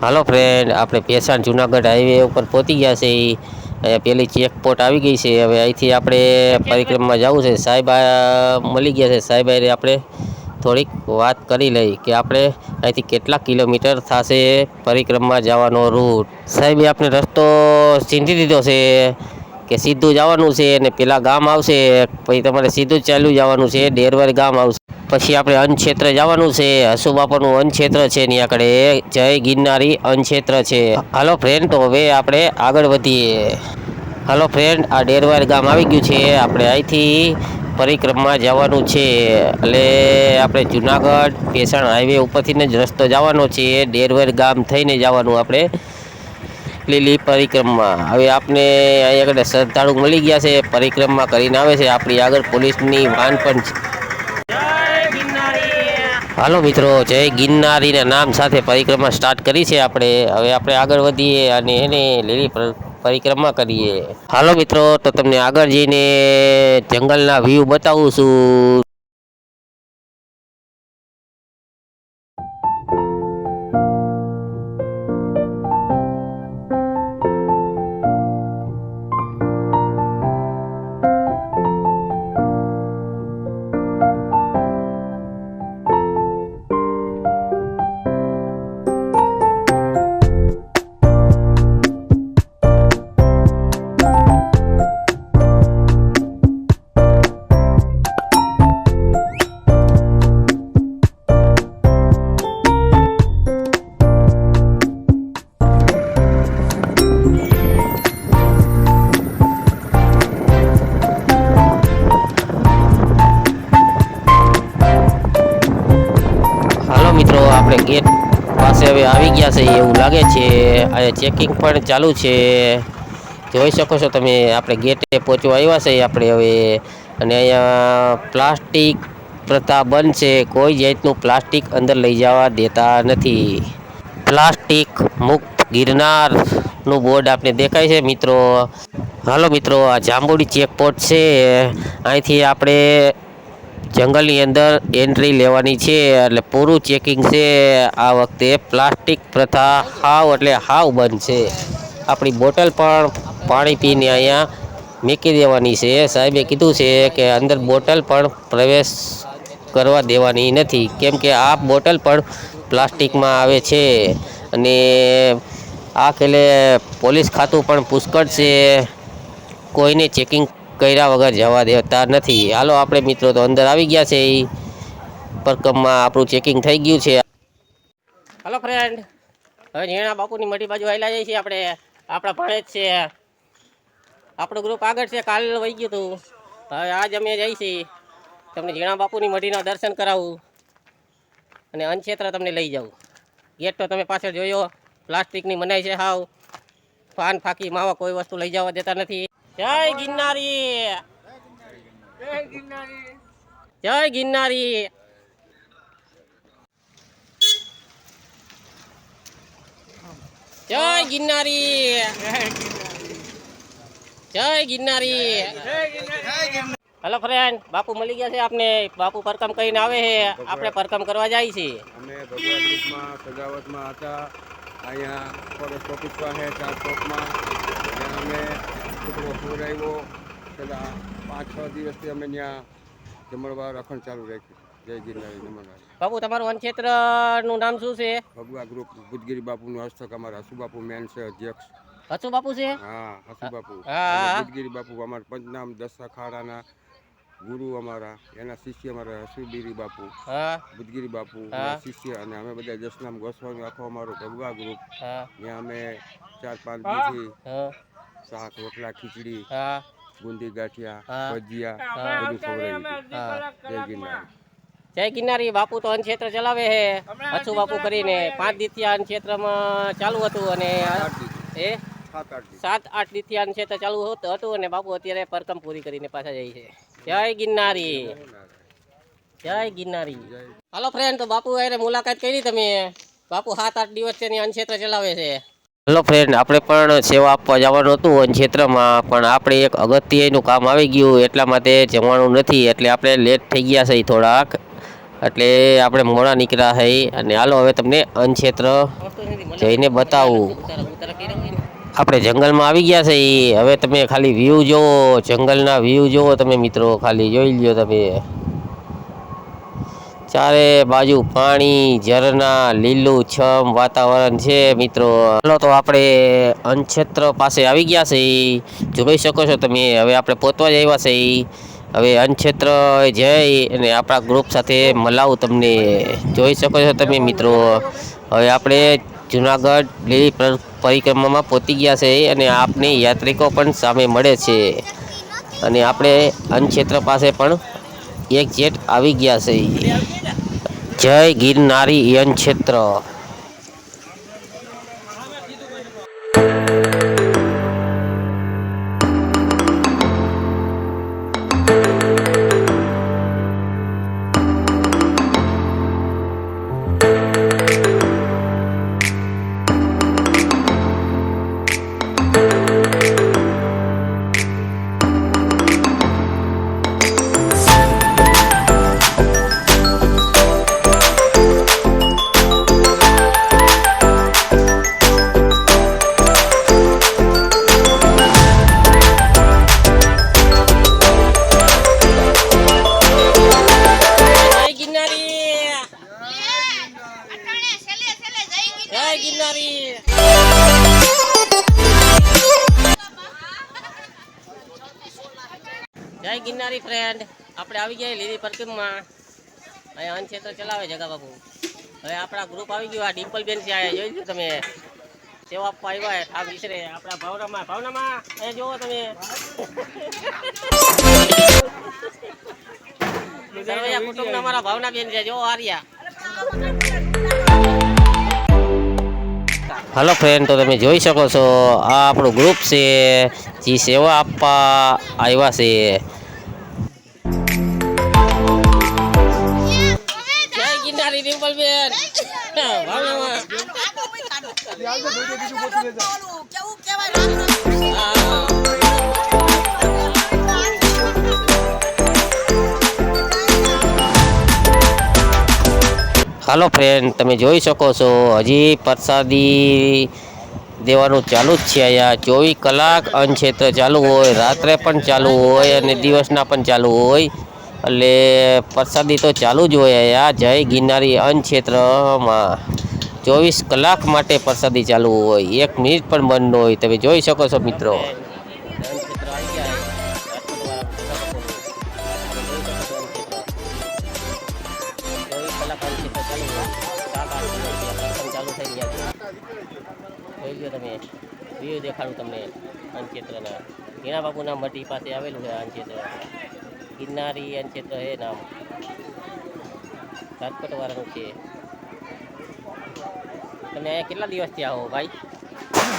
હાલો friend આપણે Bhesan Junagadh highway ઉપર પહોંચી ગયા છે. અહીંયા પેલી ચેકપોટ આવી ગઈ છે. હવે અહીંથી આપણે પરિક્રમમાં જવું છે. સાહેબ મળી ગયા છે. સાહેબ આપણે થોડીક વાત કરી લઈ કે આપણે અહીંથી કેટલા કિલોમીટર થશે પરિક્રમમાં જવાનો રૂટ સાહેબે આપણે રસ્તો ચીંધી દીધો છે કે સીધું જવાનું છે અને પેલા ગામ આવશે, પછી તમારે સીધું ચાલ્યું જવાનું છે ડેરવાર ગામ આવશે. પછી આપણે અન્ન ક્ષેત્ર જવાનું છે. હસુબાપાનું અન્ન ક્ષેત્ર છે ત્યાં આગળ જય ગિરનારી અન્નક્ષેત્ર છે. હાલો ફ્રેન્ડ તો હવે આપણે આગળ વધીએ. હાલો ફ્રેન્ડ આ ડેરવાર ગામ આવી ગયું છે. આપણે અહીંથી પરિક્રમા જવાનું છે. એટલે આપણે જુનાગઢ પેસણ હાઈવે ઉપરથી જ રસ્તો જવાનો છે. ડેરવાર ગામ થઈને જવાનું આપણે લીલી પરિક્રમા હવે આપને અહીં આગળ શ્રદ્ધાળુ મળી ગયા છે. પરિક્રમા કરીને આવે છે. આપણી આગળ પોલીસની વાન પણ હાલો મિત્રો, જય ગિરનારીના નામ સાથે પરિક્રમા સ્ટાર્ટ કરી છે આપણે. હવે આપણે આગળ વધીએ અને એને લીલી પરિક્રમા કરીએ. હાલો મિત્રો, તો તમને આગળ જઈને જંગલના વ્યૂ બતાવું છું. છે એવું લાગે છે ચેકિંગ પણ ચાલુ છે. જોઈ શકો છો તમે, આપણે ગેટે પહોંચવા આવ્યા છે આપણે હવે. અને અહીંયા પ્લાસ્ટિક પ્રથા બંધ છે, કોઈ જાતનું પ્લાસ્ટિક અંદર લઈ જવા દેતા નથી. પ્લાસ્ટિક મુક્ત ગિરનારનું બોર્ડ આપણે દેખાય છે, મિત્રો. હાલો મિત્રો, આ જાંબુડી ચેકપોસ્ટ છે. અહીંથી આપણે જંગલની અંદર એન્ટ્રી લેવાની છે એટલે પૂરું ચેકિંગ છે. આ વખતે પ્લાસ્ટિક પ્રથા હાવ એટલે હાવ બંધ છે. આપણી બોટલ પણ પાણી પીને અહીંયા મૂકી દેવાની છે. સાહેબે કીધું છે કે અંદર બોટલ પણ પ્રવેશ કરવા દેવાની નથી. કેમ કે આ બોટલ પણ પ્લાસ્ટિકમાં આવે છે. અને આ ખેલે પોલીસ ખાતું પણ પુષ્કળ છે. કોઈને ચેકિંગ કર્યા વગર જવા દેતા નથી. હાલો આપણે મિત્રો તો અંદર આવી ગયા છે. એ પરકમમાં આપણું ચેકિંગ થઈ ગયું છે. હાલો ફ્રેન્ડ હવે ઝીણા બાપુની મોટી બાજુ આવેલા જઈએ છીએ આપણે. આપણા ભણે જ છે. આપણું ગ્રુપ આગળ છે. કાલ વહી ગયું હતું હવે આજ અમે છીએ. તમને ઝીણા બાપુની મઢીના દર્શન કરાવું. અને અનક્ષેત્ર તમને લઈ જાઉં. ગેટ તો તમે પાછળ જોયો. પ્લાસ્ટિકની મનાઈ છે હાવ. પાન ફાકી માવા કોઈ વસ્તુ લઈ જવા દેતા નથી. જય ગિરનારી. જય ગિરનારી. જય ગિરનારી. જય ગિરનારી. હેલો ફ્રેન્ડ બાપુ મળી ગયા છે આપને. બાપુ પરકમ કરીને આવે છે. આપણે પરકમ કરવા જાય છે. અમે ભગવા ગ્રુપમાં સજાવટમાં હતા. અહીંયા ફોરેસ્ટ ઓફિસ પાસે, ચાર ચોકમાં. અમે ટુકડો ખવડાવ્યો પેલા પાંચ છ દિવસથી અમે ત્યાં જમણવાર રખણ ચાલુ રાખ્યું. જય ગિરનારી જમણવાર બાપુ તમારું વનક્ષેત્રનું નામ શું છે? ભગવા ગ્રુપ ભુજગીરી બાપુનું હસ્તક અમારા હસુબાપુ મેન છે અધ્યક્ષ. હસુ બાપુ છે? હા હસુ બાપુ. ભુજગીરી બાપુ અમારા પંચનામ દસ અખાડાના ગુરુ અમારા એના શિષ્ય અમારા હસુબીરી બાપુ બુદગીરી બાપુ શિષ્ય અને અમે બધા જસનામ ગોસ્વામી આખો અમારો ભગવા ગ્રુપ. ત્યાં અમે ચાર પાંચ હા. શાક રોટલા ખીચડી હા. બુંદી ગાંઠિયા ભજીયા બધું ખવડાવી જય કિનારી. બાપુ તો અનક્ષેત્ર ચલાવે છે. હસુ બાપુ કરીને પાંચ દિત્યા આ અનક્ષેત્રમાં ચાલુ હતું અને એ સાત આઠ દિત્યા અનક્ષેત્ર ચાલુ હતું અને બાપુ અત્યારે પરકમ પૂરી કરીને પાછા જાય છે. જય ગિરનારી. જય ગિરનારી. હાલો ફ્રેન્ડ તો બાપુ અરે મુલાકાત કરી તમે. બાપુ સાત આઠ દિવસ છે ક્ષેત્ર ચલાવે છે. હેલો ફ્રેન્ડ આપણે પણ સેવા આપવા જવાનું હતું વન ક્ષેત્રમાં, પણ આપણે એક અગત્યનું કામ આવી ગયું, એટલા માટે જવાનું નથી, એટલે આપણે લેટ થઈ ગયા છે થોડાક. એટલે આપણે મોડા નીકળ્યા હઈ અને હાલો હવે તમને અનક્ષેત્ર જઈને બતાવું. આપણે જંગલમાં આવી ગયા છે. હવે તમે ખાલી વ્યૂ જોવો જંગલના વ્યૂ જોવો તમે મિત્રો, ખાલી જોઈ લ્યો તમે. ચારે બાજુ પાણી ઝરણા લીલું, છમ વાતાવરણ છે મિત્રો. ચાલો તો આપણે અનક્ષેત્ર પાસે આવી ગયા છે. જોઈ શકો છો તમે, હવે આપણે પહોંચવા જ આવ્યા છે. હવે અનક્ષેત્ર જઈ અને આપણા ગ્રુપ સાથે મલાવું તમને જોઈ શકો છો તમે મિત્રો. હવે આપણે જુનાગઢ લીલી પરિક્રમામાં પહોંચી ગયા છે અને આપને યાત્રિકો પણ સામે મળે છે. અને આપણે અનક્ષેત્ર પાસે પણ એક જેટ આવી ગયા છે. જય ગિરનારી યન ક્ષેત્ર. જય ગિરનારી જય ગિરનારી ફ્રેન્ડ આપણે આવી ગયા લીલી પરકીમમાં અહીંયા અનક્ષેત્ર ચલાવે જગા બાપુ. હવે આપણા ગ્રુપ આવી ગયું આ ડિમ્પલબેન છે આ જોઈ લો તમે. સેવા આપવા આવ્યા આ વિસરે. આપણા ભાવનામાં ભાવનામાં. એ જોવો તમે. કુટુંબ કુટુંબના અમારા ભાવના બેન છે જો આર્યા હલો ફ્રેન્ડ તો તમે જોઈ શકો છો આ આપણું ગ્રુપ છે જે સેવા આપવા આવ્યા છે. બેન હાલો ફ્રેન્ડ તમે જોઈ શકો છો, હજી પ્રસાદી દેવાનું ચાલુ જ છે અહીંયા. ચોવીસ કલાક ક્ષેત્ર ચાલુ હોય, રાત્રે પણ ચાલુ હોય અને દિવસના પણ ચાલુ હોય. એટલે પ્રસાદી તો ચાલુ જ હોય અહીંયા. જય ગિરનારી ક્ષેત્રમાં ચોવીસ કલાક માટે પ્રસાદી ચાલુ હોય. એક મિનિટ પણ બંધ હોય. તમે જોઈ શકો છો મિત્રો. તમે વ્યૂ દેખાડું તમને અનક્ષેત્રના હીણા બાપુના મઢી પાસે આવેલું છે અનક્ષેત્ર ગિરનારી અનક્ષેત્ર એ નામ. રાજકોટવાળાનું છે. તમે અહીંયા કેટલા દિવસથી આવો ભાઈ?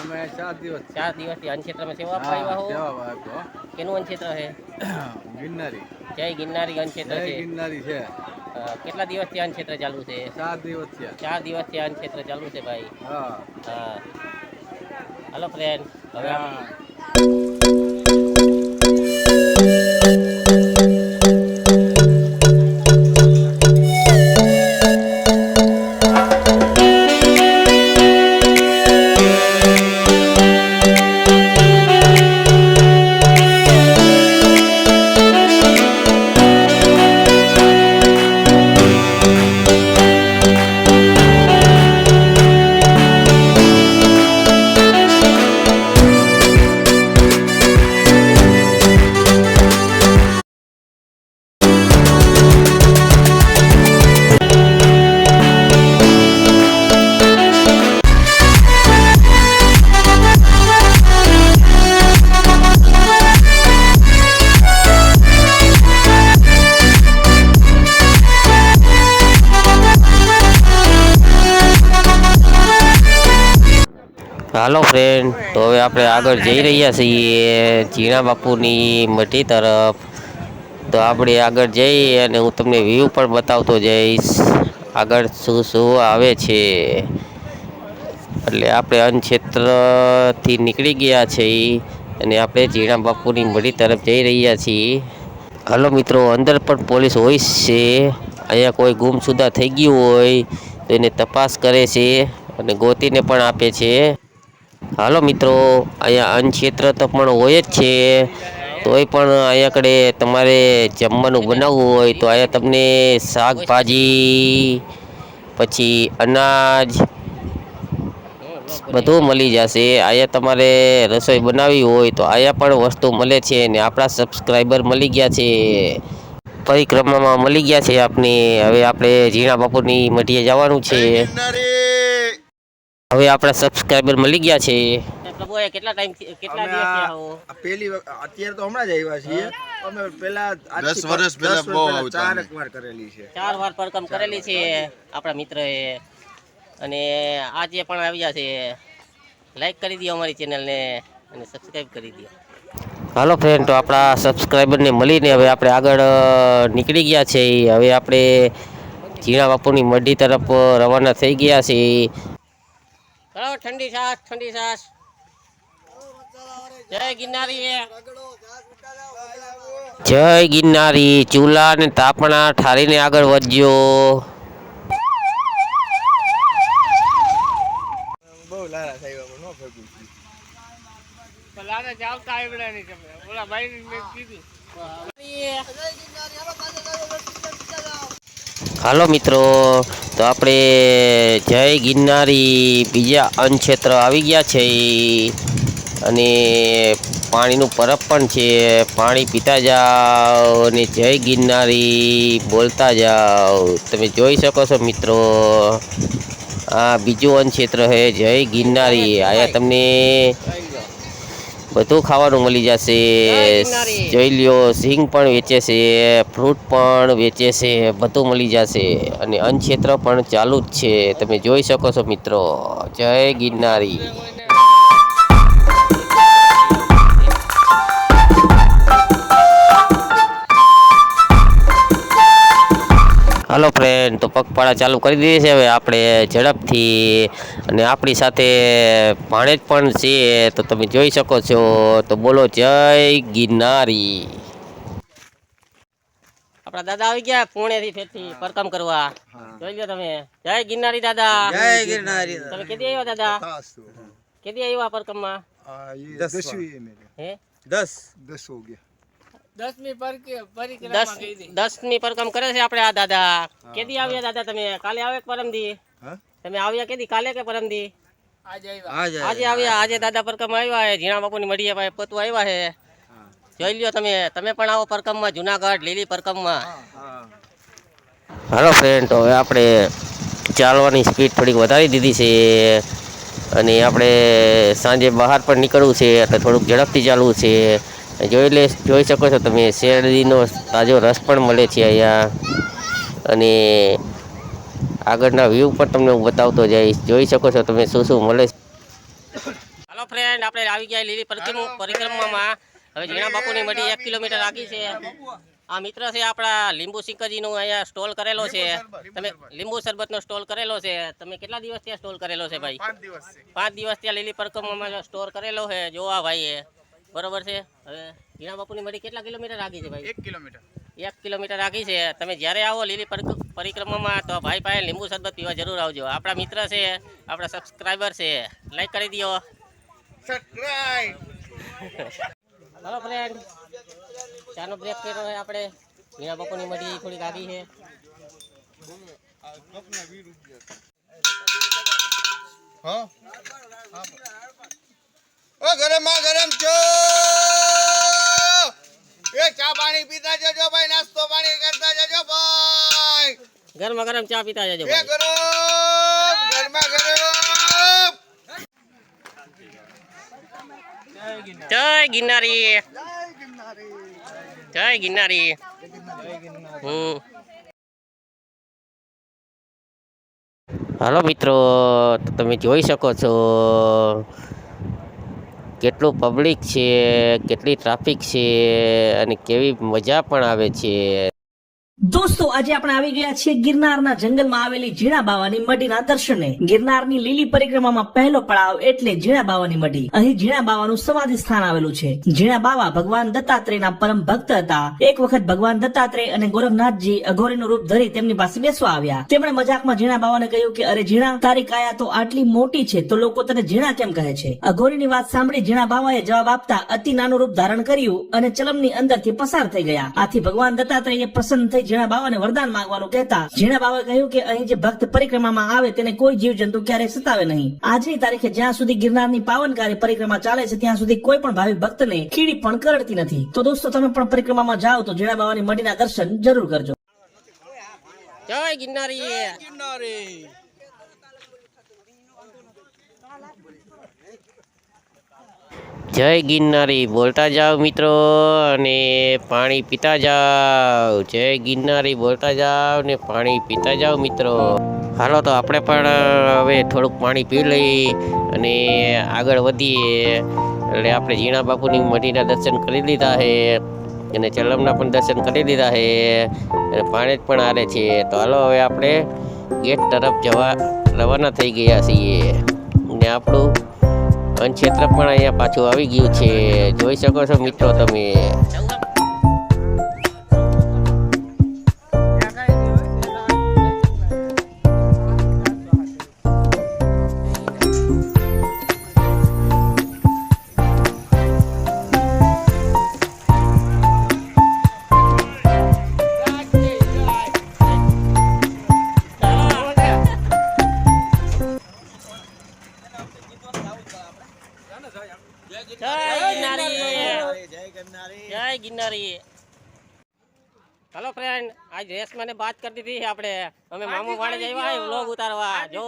અમે ચાર દિવસ. ચાર દિવસથી અનક્ષેત્રમાં સેવા આપવા આવ્યા હો? કેનું અનક્ષેત્ર છે? ગિરનારી. જય ગિરનારી અનક્ષેત્ર છે. ગિરનારી છે. કેટલા દિવસથી અનક્ષેત્ર ચાલુ છે? ચાર દિવસ ચાર દિવસથી અનક્ષેત્ર ચાલુ છે ભાઈ? હા. હા. હલો ફ્રેન્ડ હવે આપણે આગળ જઈ રહ્યા છીએ ઝીણા બાપુની મઢી તરફ. તો આપણે આગળ જઈ અને હું તમને વ્યૂ પણ બતાવતો જઈશ. આગળ શું શું આવે છે. એટલે આપણે અન્નક્ષેત્રથી નીકળી ગયા છીએ અને આપણે ઝીણા બાપુની મઢી તરફ જઈ રહ્યા છીએ. હાલો મિત્રો, અંદર પણ પોલીસ હોય છે. અહીંયા કોઈ ગુમસુદા થઈ ગયું હોય તો એને તપાસ કરે છે અને ગોતીને પણ આપે છે. હાલો મિત્રો, અહીંયા અન્નક્ષેત્ર તો પણ હોય જ છે. તોય પણ અહીંયા કડે તમારે જમવાનું બનાવવું હોય તો અહીંયા તમને શાકભાજી, પછી અનાજ બધું મળી જશે. અહીંયા તમારે રસોઈ બનાવવી હોય તો અહીંયા પણ વસ્તુ મળે છે ને આપણા સબસ્ક્રાઈબર મળી ગયા છે. પરિક્રમામાં મળી ગયા છે આપને. હવે આપણે ઝીણા બાપુની મઢીએ જવાનું છે. હવે આપણા સબસ્ક્રાઇબર મળી ગયા છે. પ્રભુએ કેટલા ટાઈમ કેટલા આવો? પહેલી અત્યારે તો હમણાં જ આવ્યા છીએ. અમે પેલા આજથી વર્ષ પહેલા બહુ આવતા ચાર વાર કરેલી છે. ચાર વાર પરકમ કરેલી છે આપણા મિત્રએ. અને આજે પણ આવ્યા છે. લાઈક કરી દો અમારી ચેનલને અને સબસ્ક્રાઈબ કરી દો. હાલો ફ્રેન્ડ તો આપણા સબસ્ક્રાઈબરને મળીને હવે આપણે આગળ નીકળી ગયા છે. હવે આપણે ઝીણા બાપુની મઢી તરફ રવાના થઈ ગયા છે. ચલો ઠંડી સાસ ઠંડી સાસ. જય ગિરનારી જય ગિરનારી ચૂલા ને તાપણા ઠારીને આગળ વધજો. બહુ લારા થાય નો ભેગું હાલો મિત્રો તો આપણે જય ગિરનારી બીજા અન્ન ક્ષેત્ર આવી ગયા છે. અને પાણીનું પરબ પણ છે. પાણી પીતા જાઓ અને જય ગિરનારી બોલતા જાઓ. તમે જોઈ શકો છો મિત્રો. આ બીજું અન્ન ક્ષેત્ર છે. જય ગિરનારી. આયા તમને બધું ખાવાનું મળી જશે. જોઈ લ્યો સિંગ પણ વેચે છે ફ્રૂટ પણ વેચે છે બધું મળી જશે. અને અન્ન ક્ષેત્ર પણ ચાલુ જ છે. તમે જોઈ શકો છો મિત્રો. જય ગિરનારી. હાલો ફ્રેન્ડ તો પગપાળા ચાલુ કરી દીધી છે. હવે આપણે ઝડપથી અને આપણી સાથે ભાણેજ પણ છે તો તમે જોઈ શકો છો. તો બોલો જય ગિરનારી. આપણા દાદા આવી ગયા પુણેથી ફેરથી પરકામ કરવા. જોઈ લો તમે. જય ગિરનારી દાદા. જય ગિરનારી તમે કેદી આવ્યા દાદા? કેદી આવ્યા પરકમમાં? દસ હે? દસ. દસ હો ગયા દસ દસની પરકમ કરે છે આપણે આ દાદા. કેદી આવ્યા દાદા તમે? કાલે આવે પરમદી. તમે આવ્યા કેદી? કાલે કે પરમદી? આજે આજે આવ્યા. આજે દાદા પરકમ આવ્યા છે ઝીણા બાપુની મઢીએ પાસે પોતું આવ્યા છે જોઈ લ્યો તમે. તમે પણ આવો પરકમમાં જુનાગઢ લીલી પરકમમાં. હાલો ફ્રેન્ડ તો હવે આપણે ચાલવાની સ્પીડ થોડીક વધારી દીધી છે અને આપણે સાંજે બહાર પણ નીકળવું છે એટલે થોડુંક ઝડપથી ચાલવું છે. જોઈ લે જોઈ શકો છો તમે શેરડીનો તાજો રસ પણ મળે છે અહીંયા. અને આગળના વ્યૂ પણ તમને હું બતાવતો જઈશ. જોઈ શકો છો તમે શું શું મળે છે. હાલો ફ્રેન્ડ આપણે આવી ગયા લીલી પરિક્રમ- પરિક્રમામાં. હવે ઝીણા બાપુની મઢી એક કિલોમીટર આગી છે. આ મિત્ર છે આપણા લીંબુ સિંકજીનું અહીંયા સ્ટોલ કરેલો છે. તમે લીંબુ શરબતનો સ્ટોલ કરેલો છે. તમે કેટલા દિવસ ત્યાં સ્ટોલ કરેલો છે ભાઈ? પાંચ દિવસ ત્યાં લીલી પરિક્રમામાં સ્ટોર કરેલો છે. જોવા ભાઈએ. બરોબર છે? હવે હીરા બાપુની મળી કેટલા કિલોમીટર આગી છે ભાઈ? એક કિલોમીટર. એક કિલોમીટર આગી છે. તમે જ્યારે આવો લીલી પરિક્રમામાં તો ભાઈ પાસે લીંબુ શરબત પીવા જરૂર આવજો. આપણા મિત્ર છે આપણા સબસ્ક્રાઈબર છે. લાઈક કરી દો હલો ફ્રેન્ડ ચાનો બ્રેક કર્યો છે આપણે. હીરા બાપુની મડી થોડી આગી છે. હા. ઓ ગરમમાં ગરમ છો. એ ચા પાણી પીતા જજો ભાઈ નાસ્તો પાણી કરતા જજો ભાઈ. ગરમા ગરમ ચા પીતા જજો એ ગરમ ગરમા ગરમ. જય ગિનારી જય ગિરનારી. હમ. હાલો મિત્રો તમે જોઈ શકો છો કેટલું પબ્લિક છે કેટલી ટ્રાફિક છે અને કેવી મજા પણ આવે છે. દોસ્તો, આજે આપણે આવી ગયા છીએ ગિરનારના જંગલમાં આવેલી જીણા બાવાની મઢીના દર્શને. ગિરનારની લીલી પરિક્રમામાં પહેલો પડાવ એટલે જીણા બાવાની મઢી. અહીં જીણા બાવાનું સમાધિ સ્થાન આવેલું છે. જીણા બાવા ભગવાન દત્તાત્રેયના પરમ ભક્ત હતા. એક વખત ભગવાન દત્તાત્રેય અને ગોરખનાથજી અઘોરીનું રૂપ ધરી તેમની પાસે બેસવા આવ્યા. તેમણે મજાકમાં જીણા બાવાને કહ્યું કે, અરે જીણા તારી કાયા તો આટલી મોટી છે, તો લોકો તને જીણા કેમ કહે છે? અઘોરીની વાત સાંભળી જીણા બાવાએ જવાબ આપતા અતિ નાનું રૂપ ધારણ કર્યું અને ચલમની અંદરથી પસાર થઈ ગયા. આથી ભગવાન દત્તાત્રેય પ્રસન્ન થઈ ઝીણા બાવાને વરદાન માંગવાનું કહેતા જીણા બાવાએ કહ્યું કે અહીં જે ભક્ત પરિક્રમામાં આવે તેને કોઈ જીવ જંતુ ક્યારેય સતાવે નહીં. આજની તારીખે જ્યાં સુધી ગિરનારની પાવનકારી પરિક્રમા ચાલે છે ત્યાં સુધી કોઈ પણ ભાવિ ભક્તને કીડી પણ કરડતી નથી. તો દોસ્તો તમે પણ પરિક્રમામાં જાઓ તો ઝીણા બાવાની મઢીના દર્શન જરૂર કરજો. જય ગિરનારી. જય ગિરનારી, બોલતા જાઓ મિત્રો અને પાણી પીતા જાઓ. જય ગિરનારી, બોલતા જાઓ ને પાણી પીતા જાઓ મિત્રો. હાલો, તો આપણે પણ હવે થોડુંક પાણી પી લઈ અને આગળ વધીએ. એટલે આપણે ઝીણા બાપુની મઢીના દર્શન કરી લીધા છે અને ચલમના પણ દર્શન કરી લીધા છે. અને પાણી જ પણ આરે છે. તો હાલો, હવે આપણે ગેટ તરફ જવા રવાના થઈ ગયા છીએ. ને આપણું વનક્ષેત્ર પણ અહીંયા પાછું આવી ગયું છે. જોઈ શકો છો મિત્રો તમે. જય ગિરનારી. હેલો ફ્રેન્ડ આજ મને વાત કરતી હતી આપણે. અમે મામુ વાળે જઈવા આવ્યા વ્લોગ ઉતારવા. જો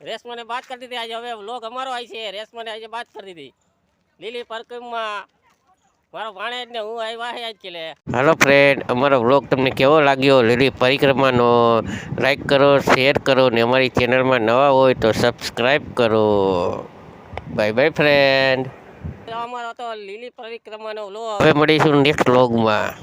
રેસ મને વાત કરતી હતી આજે. હવે વ્લોગ અમારો આવી છે. રેશમાને આજે વાત કરતી હતી. લીલી પરકમમાં મારો ભાણેજ ને હું આવ્યા છે આજ કેલે હેલો ફ્રેન્ડ અમારો વ્લોગ તમને કેવો લાગ્યો? લીલી પરિક્રમાનો લાઈક કરો શેર કરો ને અમારી ચેનલમાં નવા હોય તો સબસ્ક્રાઈબ કરો. બાય બાય ફ્રેન્ડ અમારો તો લીલી પરિક્રમાનો લો હવે મળીશું નેક્સ્ટ વ્લોગમાં